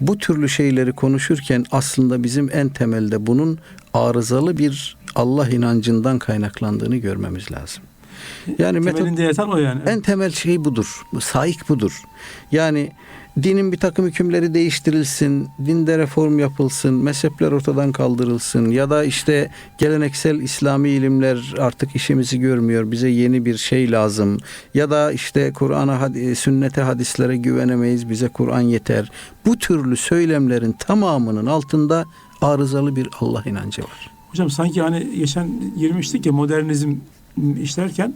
Bu türlü şeyleri konuşurken aslında bizim en temelde bunun arızalı bir Allah inancından kaynaklandığını görmemiz lazım. Yani metot Temelinde yatan o yani. en temel şey budur. Saik budur. Yani dinin bir takım hükümleri değiştirilsin, dinde reform yapılsın, mezhepler ortadan kaldırılsın ya da işte geleneksel İslami ilimler artık işimizi görmüyor, bize yeni bir şey lazım ya da işte Kur'an'a, had- sünnete, hadislere güvenemeyiz, bize Kur'an yeter. Bu türlü söylemlerin tamamının altında arızalı bir Allah inancı var. Hocam sanki hani geçen girmiştik ya modernizm işlerken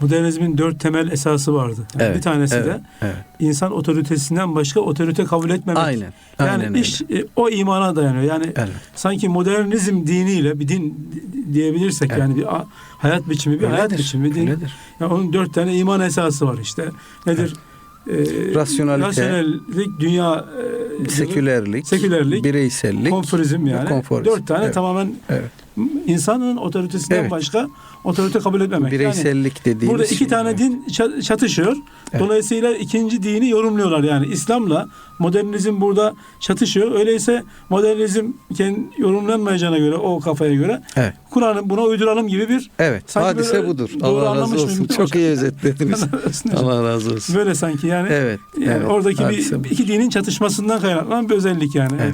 modernizmin dört temel esası vardı. Yani bir tanesi evet, de evet. insan otoritesinden başka otorite kabul etmemek. Aynen. Yani aynen iş e, o imana dayanıyor. Yani Evet. sanki modernizm diniyle bir din di- diyebilirsek Evet. yani bir hayat biçimi bir hayat Öyledir, biçimi din. öyledir. Yani onun dört tane iman esası var işte. Nedir? Ee, Rasyonalite. rasyonellik, dünya e, Sekülerlik, Sekülerlik, bireysellik, konforizm yani. konforizm. Dört tane Evet. tamamen Evet. İnsanın otoritesinden Evet. başka otorite kabul etmemek. Yani bireysellik dediğimiz burada iki tane din ça- çatışıyor. Evet. Dolayısıyla ikinci dini yorumluyorlar yani İslam'la modernizm burada çatışıyor. Öyleyse modernizm kendi yorumlanmayacağına göre o kafaya göre Evet. Kur'an'ı buna uyduralım gibi bir Evet, hadise böyle budur. Allah razı olsun. Çok iyi özetlediniz. Allah razı olsun. böyle sanki yani Evet. yani evet, oradaki hadise bir budur. iki dinin çatışmasından kaynaklanan bir özellik yani. Evet.